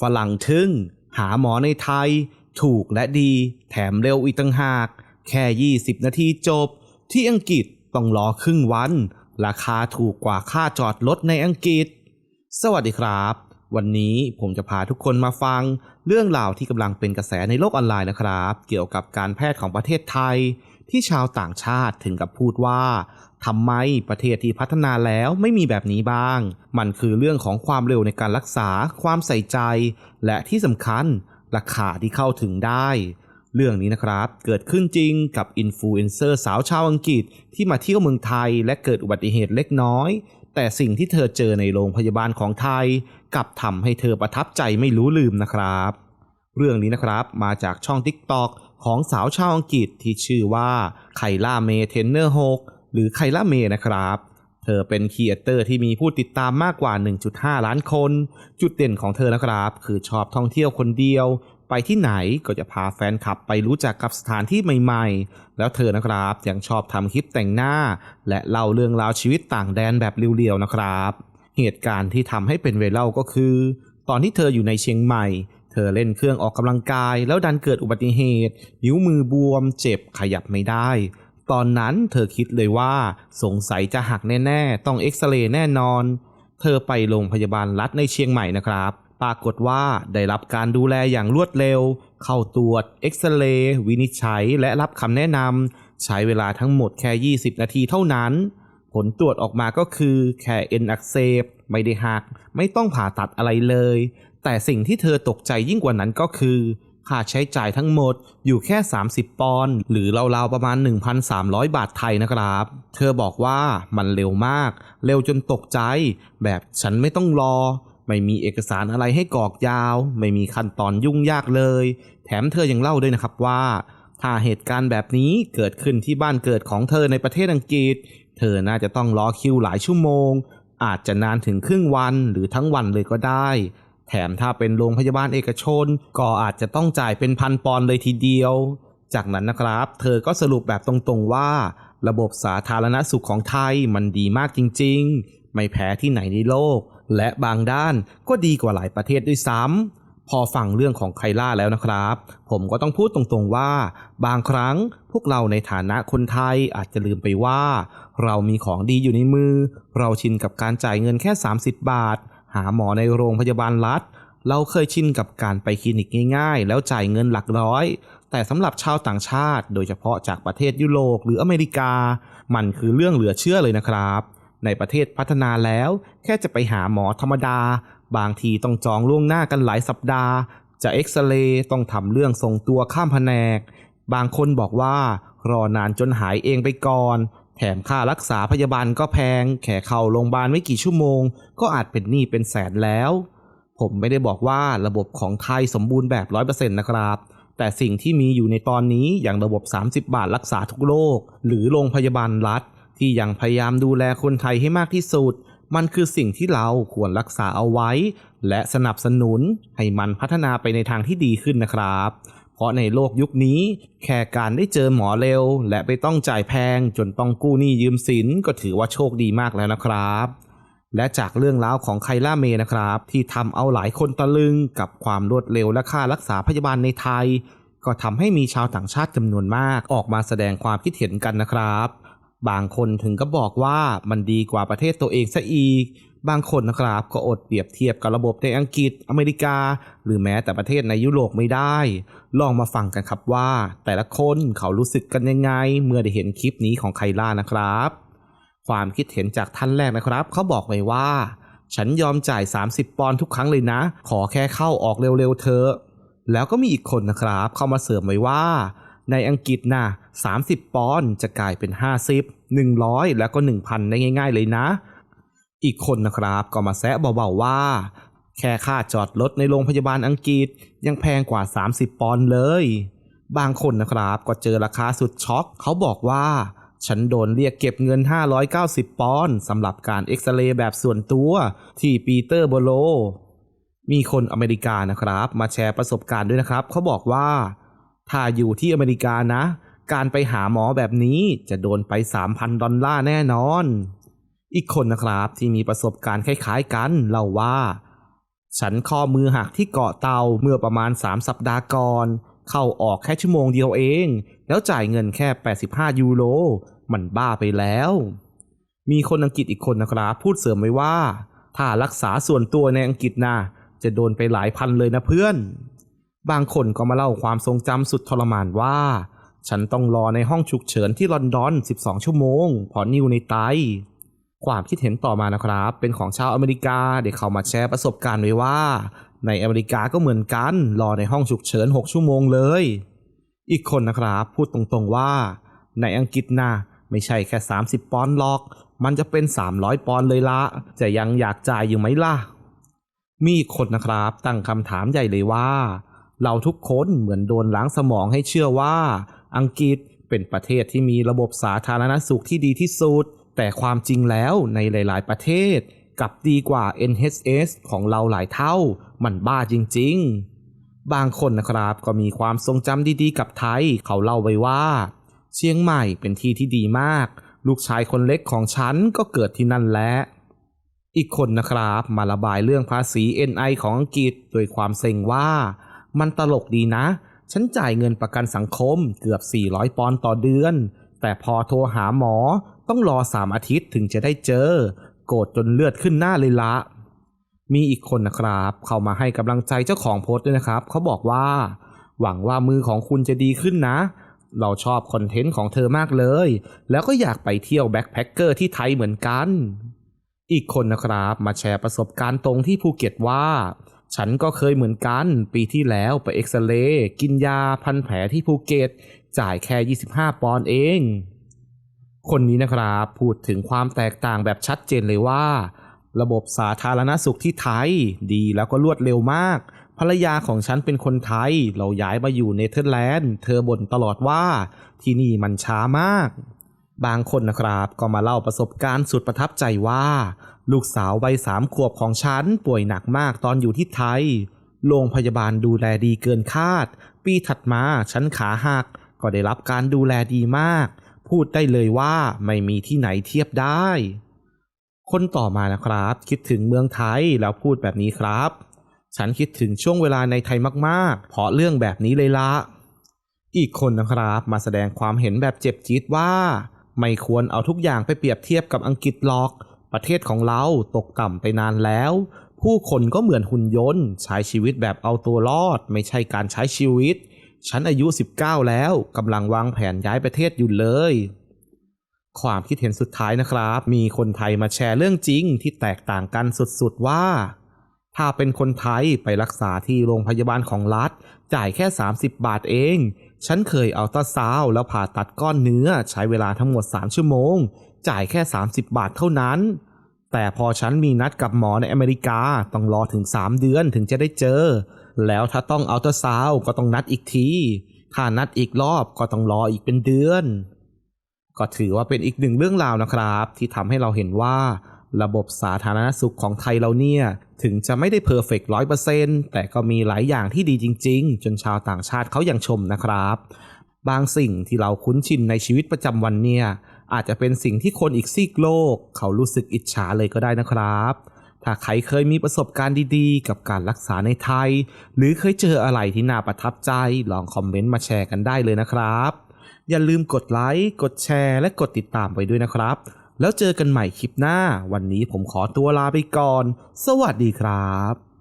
ฝรั่งทึ่ง หาหมอในไทย ถูกและดี แถมเร็วอีกตั้งหาก แค่ 20 นาทีจบ ที่อังกฤษต้องรอครึ่งวัน ราคาถูกกว่าค่าจอดรถในอังกฤษ สวัสดีครับ วันนี้ผมจะพาทุกคนมาฟัง เรื่องราวที่กำลังเป็นกระแสในโลกออนไลน์นะครับ เกี่ยวกับการแพทย์ของประเทศไทย ที่ชาวต่างชาติถึงกับพูดว่า ทำไมประเทศที่พัฒนาแล้วไม่มีแบบนี้บ้าง มันคือเรื่องของความเร็วในการรักษา ความใส่ใจ และที่สำคัญ ราคาที่เข้าถึงได้ เรื่องนี้นะครับ เกิดขึ้นจริงกับอินฟลูเอนเซอร์สาวชาวอังกฤษ ที่มาเที่ยวเมืองไทยและเกิดอุบัติเหตุเล็กน้อย แต่สิ่งที่เธอเจอในโรงพยาบาลของไทยกลับทำให้เธอประทับใจไม่รู้ลืมนะครับ เรื่องนี้นะครับมาจากช่อง TikTok ของสาวชาวอังกฤษที่ชื่อว่าไคล่าเมเทนเนอร์ก หรือไคล่าเมนะครับ เธอเป็นครีเอเตอร์ที่มีผู้ติดตามมากกว่า 1.5 ล้านคน จุดเด่นของเธอนะครับ คือชอบท่องเที่ยวคนเดียว ไปที่ไหนก็จะพาแฟนคลับไปรู้จักกับสถานที่ใหม่ๆ แล้วเธอนะครับยังชอบทำคลิปแต่งหน้า และเล่าเรื่องราวชีวิตต่างแดนแบบเรียวๆนะครับ เหตุการณ์ที่ทำให้เป็นไวรัลก็คือ ตอนที่เธออยู่ในเชียงใหม่เธอเล่นเครื่องออกกำลังกาย แล้วดันเกิดอุบัติเหตุ นิ้วมือบวม เจ็บขยับไม่ได้ ตอนนั้นเธอคิดเลยว่าสงสัยจะหักแน่ ๆ ต้องเอ็กซเรย์แน่นอน เธอไปโรงพยาบาลรัฐในเชียงใหม่นะครับ ปรากฏว่าได้รับการดูแลอย่างรวดเร็ว เข้าตรวจเอ็กซเรย์วินิจฉัยและรับคำแนะนำใช้เวลาทั้งหมดแค่ 20 นาทีเท่านั้น ผลตรวจออกมาก็คือแค่เอ็นอักเสบไม่ได้หัก ไม่ต้องผ่าตัดอะไรเลย แต่สิ่งที่เธอตกใจยิ่งกว่านั้นก็คือ ค่าใช้จ่ายทั้งหมดอยู่แค่ 30 ปอนด์หรือราวๆประมาณ 1,300 บาทไทยนะครับ เธอบอกว่ามันเร็วมาก เร็วจนตกใจ แบบฉันไม่ต้องรอ ไม่มีเอกสารอะไรให้กรอกยาว ไม่มีขั้นตอนยุ่งยากเลย แถมเธอยังเล่าด้วยนะครับว่า ถ้าเหตุการณ์แบบนี้เกิดขึ้นที่บ้านเกิดของเธอในประเทศอังกฤษ เธอน่าจะต้องรอคิวหลายชั่วโมง อาจจะนานถึงครึ่งวันหรือทั้งวันเลยก็ได้ แถมถ้าเป็นโรงพยาบาลเอกชน ก็อาจจะต้องจ่ายเป็นพันปอนด์เลยทีเดียว จากนั้นนะครับ เธอก็สรุปแบบตรงๆว่า ระบบสาธารณสุขของไทยมันดีมากจริง ๆ ไม่แพ้ที่ไหนในโลก และบางด้านก็ดีกว่าหลายประเทศด้วยซ้ำพอฟังเรื่องของไคล่าแล้วนะครับ ผมก็ต้องพูดตรงๆว่า บางครั้งพวกเราในฐานะคนไทยอาจจะลืมไปว่า เรามีของดีอยู่ในมือ เราชินกับการจ่ายเงินแค่ 30 บาท หาหมอในโรงพยาบาลรัฐ เราเคยชินกับการไปคลินิกง่าย ๆ แล้วจ่ายเงินหลักร้อย แต่สำหรับชาวต่างชาติ โดยเฉพาะจากประเทศยุโรปหรืออเมริกา มันคือเรื่องเหลือเชื่อเลยนะครับ ในประเทศพัฒนาแล้ว แค่จะไปหาหมอธรรมดา บางทีต้องจองล่วงหน้ากันหลายสัปดาห์ จะเอ็กซเรย์ต้องทำเรื่องส่งตัวข้ามแผนก บางคนบอกว่ารอนานจนหายเองไปก่อน แถมค่ารักษาพยาบาลก็แพงแค่เข้าโรงพยาบาลไม่กี่ชั่วโมง ก็อาจเป็นหนี้เป็นแสนแล้ว ผมไม่ได้บอกว่าระบบของไทยสมบูรณ์แบบ 100%นะครับ แต่สิ่งที่มีอยู่ในตอนนี้อย่างระบบ 30 บาทรักษาทุกโรค หรือโรงพยาบาลรัฐ ที่ยังพยายามดูแลคนไทยให้มากที่สุด มันคือสิ่งที่เราควรรักษาเอาไว้ และสนับสนุนให้มันพัฒนาไปในทางที่ดีขึ้นนะครับ เพราะในโลกยุคนี้ แค่การได้เจอหมอเร็ว และไม่ต้องจ่ายแพงจนต้องกู้หนี้ยืมสินก็ถือว่าโชคดีมากแล้วนะครับและจากเรื่องราวของไคล่าเมนะครับ ที่ทำเอาหลายคนตะลึงกับความรวดเร็วและค่ารักษาพยาบาลในไทย ก็ทำให้มีชาวต่างชาติจำนวนมากออกมาแสดงความคิดเห็นกันนะครับ บางคนถึงก็บอกว่ามันดีกว่าประเทศตัวเองซะอีก บางคนนะครับก็อดเปรียบเทียบกับระบบในอังกฤษ อเมริกา หรือแม้แต่ประเทศในยุโรปไม่ได้ ลองมาฟังกันครับว่า แต่ละคนเขารู้สึกกันยังไง เมื่อได้เห็นคลิปนี้ของไคล่านะครับ ความคิดเห็นจากท่านแรกนะครับ เขาบอกไว้ว่า ฉันยอมจ่าย 30 ปอนด์ทุกครั้งเลยนะ ขอแค่เข้าออกเร็วๆเถอะแล้วก็มีอีกคนนะครับ เข้ามาเสริมไว้ว่า ในอังกฤษนะ30 ปอนด์จะกลายเป็น 50 100 แล้วก็ 1,000 ได้ง่าย ๆ เลยนะ อีกคนนะครับก็มาแซะเบาๆว่า แค่ค่าจอดรถในโรงพยาบาลอังกฤษยังแพงกว่า 30 ปอนด์เลย บางคนนะครับก็เจอราคาสุดช็อก เขาบอกว่า ฉันโดนเรียกเก็บเงิน 590 ปอนด์สำหรับการเอ็กซเรย์แบบส่วนตัวที่ปีเตอร์โบโล มีคนอเมริกานะครับ มาแชร์ประสบการณ์ด้วยนะครับ เขาบอกว่า ถ้าอยู่ที่อเมริกานะ การไปหาหมอแบบนี้จะโดนไป 3,000 ดอลลาร์แน่นอน อีกคนนะครับที่มีประสบการณ์คล้ายๆกันเล่าว่า ฉันข้อมือหักที่เกาะเตาเมื่อประมาณ 3 สัปดาห์ก่อน เข้าออกแค่ชั่วโมงเดียวเอง แล้วจ่ายเงินแค่ 85 ยูโร มันบ้าไปแล้ว มีคนอังกฤษอีกคนนะครับพูดเสริมไว้ว่า ถ้ารักษาส่วนตัวในอังกฤษนะจะโดนไปหลายพันเลยนะเพื่อน บางคนก็มาเล่าความทรงจำสุดทรมานว่า ฉันต้องรอในห้องฉุกเฉินที่ลอนดอน 12 ชั่วโมงเพอนิ้วในไต ความคิดเห็นต่อมานะครับ เป็นของชาวอเมริกาเด็กเขามาแชร์ประสบการณ์ไว้ว่า ในอเมริกาก็เหมือนกัน รอในห้องฉุกเฉิน 6 ชั่วโมงเลย อีกคนนะครับ พูดตรงๆว่า ในอังกฤษนะไม่ใช่แค่ 30 ปอนด์หรอก มันจะเป็น 300 ปอนด์เลยละจะยังอยากจ่ายอยู่ไหมล่ะ มีอีกคนนะครับตั้งคำถามใหญ่เลยว่า เราทุกคนเหมือนโดนล้างสมองให้เชื่อว่า อังกฤษเป็นประเทศที่มีระบบสาธารณสุขที่ดีที่สุด แต่ความจริงแล้วในหลาย ๆ ประเทศกลับดีกว่า NHS ของเราหลายเท่า มันบ้าจริง ๆ บางคนนะครับก็มีความทรงจำดี ๆ กับไทย เขาเล่าไว้ว่า เชียงใหม่เป็นที่ที่ดีมาก ลูกชายคนเล็กของฉันก็เกิดที่นั่นแหละอีกคนนะครับมาระบายเรื่องภาษี NI ของอังกฤษโดยความเซ็งว่า มันตลกดีนะ ฉันจ่ายเงินประกันสังคมเกือบ 400 ปอนด์ต่อเดือน แต่พอโทรหาหมอ ต้องรอ3อาทิตย์ถึงจะได้เจอ โกรธจนเลือดขึ้นหน้าเลยละ มีอีกคนนะครับ เข้ามาให้กำลังใจเจ้าของโพสต์ด้วยนะครับ เขาบอกว่า หวังว่ามือของคุณจะดีขึ้นนะ เราชอบคอนเทนต์ของเธอมากเลย แล้วก็อยากไปเที่ยวแบ็คแพคเกอร์ที่ไทยเหมือนกัน อีกคนนะครับมาแชร์ประสบการณ์ตรงที่ภูเก็ตว่าฉันก็เคยเหมือนกัน ปีที่แล้วไปเอ็กซเรย์กินยาพันแผลที่ภูเก็ต จ่ายแค่ 25 ปอนด์เอง คนนี้นะครับพูดถึงความแตกต่างแบบชัดเจนเลยว่า ระบบสาธารณสุขที่ไทย ดีแล้วก็รวดเร็วมากภรรยาของฉันเป็นคนไทย เราย้ายมาอยู่เนเธอร์แลนด์ เธอบ่นตลอดว่าที่นี่มันช้ามาก บางคนนะครับก็มาเล่าประสบการณ์สุดประทับใจว่า ลูกสาววัยสามขวบของฉันป่วยหนักมากตอนอยู่ที่ไทย โรงพยาบาลดูแลดีเกินคาด ปีถัดมาฉันขาหัก ก็ได้รับการดูแลดีมาก พูดได้เลยว่าไม่มีที่ไหนเทียบได้ คนต่อมานะครับ คิดถึงเมืองไทยแล้วพูดแบบนี้ครับ ฉันคิดถึงช่วงเวลาในไทยมากๆ เพราะเรื่องแบบนี้เลยละอีกคนนะครับมาแสดงความเห็นแบบเจ็บจี๊ดว่า ไม่ควรเอาทุกอย่างไปเปรียบเทียบกับอังกฤษหรอก ประเทศของเราตกต่ำไปนานแล้ว ผู้คนก็เหมือนหุ่นยนต์ ใช้ชีวิตแบบเอาตัวรอด ไม่ใช่การใช้ชีวิต ฉันอายุ 19 แล้วกำลังวางแผนย้ายประเทศอยู่เลย ความคิดเห็นสุดท้ายนะครับ มีคนไทยมาแชร์เรื่องจริงที่แตกต่างกันสุดๆว่า ถ้าเป็นคนไทยไปรักษาที่โรงพยาบาลของรัฐ จ่ายแค่ 30 บาทเอง ฉันเคยเอาตาซาวแล้วผ่าตัดก้อนเนื้อใช้เวลาทั้งหมด 3 ชั่วโมง จ่ายแค่ 30 บาทเท่านั้น แต่พอฉันมีนัดกับหมอในอเมริกาต้องรอถึง 3 เดือนถึงจะได้เจอ แล้วถ้าต้องเอาตราซาวก็ต้องนัดอีกที ถ้านัดอีกรอบก็ต้องรออีกเป็นเดือน ก็ถือว่าเป็นอีกหนึ่งเรื่องราวนะครับ ที่ทำให้เราเห็นว่า ระบบสาธารณสุขของไทยเราเนี่ย ถึงจะไม่ได้เพอร์เฟกต์ร้อยเปอร์เซ็นต์แต่ก็มีหลายอย่างที่ดีจริง ๆ จนชาวต่างชาติเขายังชมนะครับ บางสิ่งที่เราคุ้นชินในชีวิตประจำวันเนี่ยอาจจะเป็นสิ่งที่คนอีกซีกโลก เขารู้สึกอิจฉาเลยก็ได้นะครับ ถ้าใครเคยมีประสบการณ์ดีๆ กับการรักษาในไทย หรือเคยเจออะไรที่น่าประทับใจ ลองคอมเมนต์มาแชร์กันได้เลยนะครับ อย่าลืมกดไลค์กดแชร์และกดติดตามไปด้วยนะครับ แล้วเจอกันใหม่คลิปหน้า วันนี้ผมขอตัวลาไปก่อน สวัสดีครับ